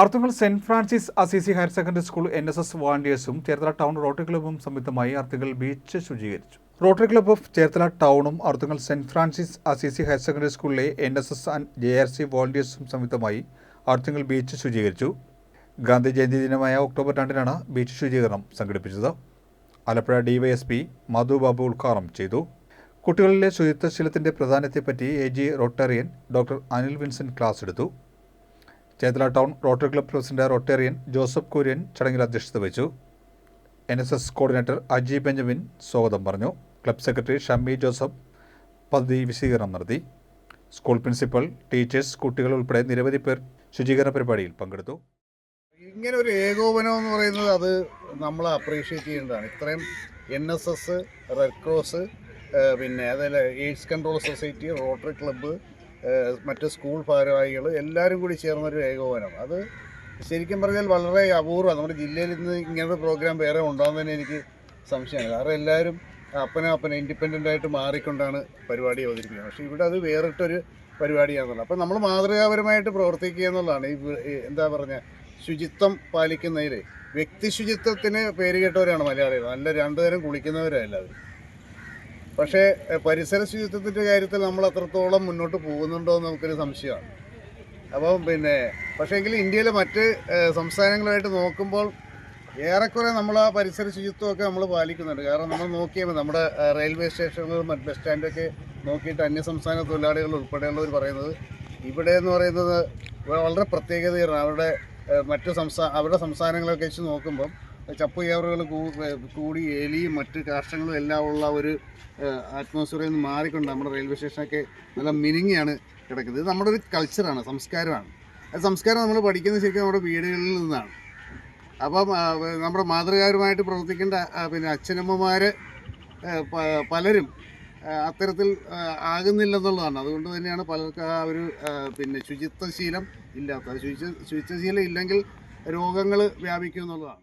Arthunkal Saint Francis Assisi higher secondary school N S S വാളണ്ടിയേഴ്സും Cherthala town rotary ക്ലബ്ബും സംയുക്തമായി Arthunkal beach ശുചീകരിച്ചു. Rotary club of Cherthala ടൗണും Arthunkal Saint Francis Assisi higher secondary സ്കൂളിലെ N S S and J R C വോളണ്ടിയേഴ്സും സംയുക്തമായി Arthunkal beach ശുചീകരിച്ചു. ഗാന്ധി ജയന്തി ദിനമായ October രണ്ടിനാണ് beach ശുചീകരണം സംഘടിപ്പിച്ചത്. ആലപ്പുഴ ഡിവൈഎസ്പി മധു ബാബു ഉദ്ഘാടനം ചെയ്തു. കുട്ടികളിലെ ശുചിത്വശീലത്തിന്റെ പ്രാധാന്യത്തെപ്പറ്റി A G rotarian doctor Anil Vincent class എടുത്തു. Cherthala town rotary club president rotarian Joseph Kurian ചടങ്ങിൽ അധ്യക്ഷത വഹിച്ചു. N S S coordinator Aji Benjamin സ്വാഗതം പറഞ്ഞു. ക്ലബ് സെക്രട്ടറി ഷമ്മി ജോസഫ് പദ്ധതി വിശദീകരണം നടത്തി. സ്കൂൾ പ്രിൻസിപ്പൽ ടീച്ചേഴ്സ് കുട്ടികൾ ഉൾപ്പെടെ നിരവധി പേർ ശുചീകരണ പരിപാടിയിൽ പങ്കെടുത്തു. ഇങ്ങനെ ഒരു ഏകോപനം എന്ന് പറയുന്നത് അത് നമ്മൾ അപ്രീഷിയേറ്റ് ചെയ്യേണ്ടതാണ് ഇത്രയും N S S red cross പിന്നെ അതേപോലെ AIDS control society rotary club മറ്റ് സ്കൂൾ ഭാരവാഹികൾ എല്ലാവരും കൂടി ചേർന്നൊരു ഏകോപനം. അത് ശരിക്കും പറഞ്ഞാൽ വളരെ അപൂർവമാണ് നമ്മുടെ ജില്ലയിൽ ഇന്ന് ഇങ്ങനൊരു പ്രോഗ്രാം വേറെ ഉണ്ടാകുന്നതിന് എനിക്ക് സംശയമാണ്. കാരണം എല്ലാവരും അപ്പനെ അപ്പനെ ഇൻഡിപെൻഡന്റ് ആയിട്ട് മാറിക്കൊണ്ടാണ് പരിപാടി അവതരിപ്പിക്കുന്നത്. പക്ഷേ ഇവിടെ അത് വേറിട്ടൊരു പരിപാടിയാണെന്നുള്ളത് അപ്പം നമ്മൾ മാതൃകാപരമായിട്ട് പ്രവർത്തിക്കുക എന്നുള്ളതാണ്. ഈ ഈ എന്താ പറഞ്ഞ ശുചിത്വം പാലിക്കുന്നതിൽ വ്യക്തി ശുചിത്വത്തിന് പേര് കേട്ടവരാണ് മലയാളികൾ. നല്ല രണ്ടുതരം കുളിക്കുന്നവരാണ് എല്ലാവരും. പക്ഷേ പരിസര ശുചിത്വത്തിന്റെ കാര്യത്തിൽ നമ്മൾ അത്രത്തോളം മുന്നോട്ട് പോകുന്നുണ്ടോ എന്ന് നമുക്കൊരു സംശയമാണ്. അപ്പം പിന്നെ പക്ഷേ എങ്കിൽ ഇന്ത്യയിലെ മറ്റ് സംസ്ഥാനങ്ങളുമായിട്ട് നോക്കുമ്പോൾ ഏറെക്കുറെ നമ്മൾ ആ പരിസര ശുചിത്വമൊക്കെ നമ്മൾ പാലിക്കുന്നുണ്ട്. കാരണം നമ്മൾ നോക്കിയാൽ നമ്മുടെ റെയിൽവേ സ്റ്റേഷനുകളും മറ്റ് ബസ് സ്റ്റാൻഡൊക്കെ നോക്കിയിട്ട് അന്യസംസ്ഥാന തൊഴിലാളികൾ ഉൾപ്പെടെയുള്ളവർ പറയുന്നത് ഇവിടെ എന്ന് പറയുന്നത് വളരെ പ്രത്യേകതയാണ്. അവരുടെ മറ്റു സംസ്ഥാന അവരുടെ സംസ്ഥാനങ്ങളൊക്കെ വെച്ച് നോക്കുമ്പം ചപ്പ് കയറുകൾ കൂടി എലിയും മറ്റ് കാഷ്ടങ്ങളും എല്ലാം ഉള്ള ഒരു അറ്റ്മോസ്ഫിയറിൽ നിന്ന് മാറിക്കൊണ്ട് നമ്മുടെ റെയിൽവേ സ്റ്റേഷനൊക്കെ നല്ല മിനിങ്ങിയാണ് കിടക്കുന്നത്. ഇത് നമ്മുടെ ഒരു കൾച്ചറാണ് സംസ്കാരമാണ്. അത് സംസ്കാരം നമ്മൾ പഠിക്കുന്നത് ശരിക്കും നമ്മുടെ വീടുകളിൽ നിന്നാണ്. അപ്പം നമ്മുടെ മാതൃകാപരമായിട്ട് പ്രവർത്തിക്കേണ്ട പിന്നെ അച്ഛനമ്മമാർ പലരും അത്തരത്തിൽ ആകുന്നില്ലെന്നുള്ളതാണ്. അതുകൊണ്ട് തന്നെയാണ് പലർക്കും ആ ഒരു പിന്നെ ശുചിത്വശീലം ഇല്ലാത്തത്. ശുചിത്വ ശുചിത്വശീലം ഇല്ലെങ്കിൽ രോഗങ്ങൾ വ്യാപിക്കും എന്നുള്ളതാണ്